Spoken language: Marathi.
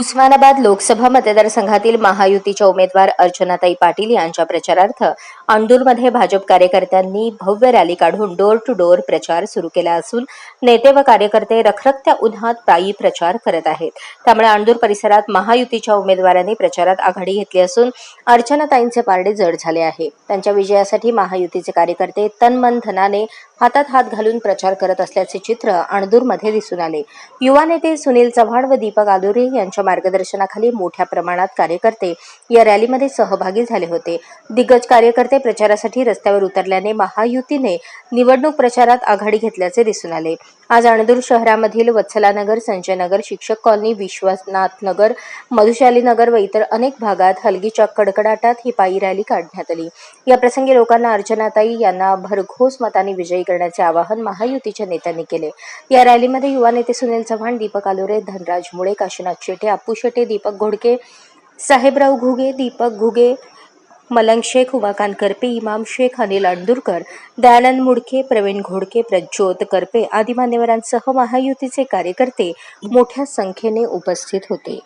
उस्मानाबाद लोकसभा मतदारसंघातील महायुतीच्या उमेदवार अर्चनाताई पाटील यांच्या प्रचारार्थ अणदूरमध्ये भाजप कार्यकर्त्यांनी भव्य रॅली काढून डोर टू डोर प्रचार सुरू केला असून नेते व कार्यकर्ते रखरखत्या उन्हात पायी प्रचार करत आहेत. त्यामुळे अणदूर परिसरात महायुतीच्या उमेदवारांनी प्रचारात आघाडी घेतली असून अर्चनाताईंचे पारडे जड झाले आहे. त्यांच्या विजयासाठी महायुतीचे कार्यकर्ते तनमन धनाने हातात हात घालून प्रचार करत असल्याचे चित्र अणदूरमध्ये दिसून आले. युवा नेते सुनील चव्हाण व दीपक आदुरे यांच्या मार्गदर्शनाखाली मोठ्या प्रमाणात कार्यकर्ते या रॅलीमध्ये सहभागी झाले होते. दिग्गज कार्यकर्ते प्रचारासाठी रस्त्यावर उतरल्याने महायुतीने निवडणूक प्रचारात आघाडी घेतल्याचे दिसून आले. आज अणदूर शहरामधील वत्सलानगर संजयनगर शिक्षक कॉलनी विश्वनाथ नगर व इतर अनेक भागात हलगीच्या कडकडाटात ही पायी रॅली काढण्यात आली. या प्रसंगी लोकांना अर्चनाताई यांना भरघोस मताने विजयी करण्याचे आवाहन महायुतीच्या नेत्यांनी केले. या रॅलीमध्ये युवा नेते सुनील चव्हाण दीपक आलोरे धनराज मुळे काशीनाथ शेटे अप्पू शेटे दीपक घोडके साहेबराव घुगे दीपक घुगे मलंग शेख उमाकांत करपे इमाम शेख अनिल अंदुरकर दयानंद मुडके प्रवीण घोडके प्रज्योत करपे आदी मान्यवरांसह महायुतीचे कार्यकर्ते मोठ्या संख्येने उपस्थित होते.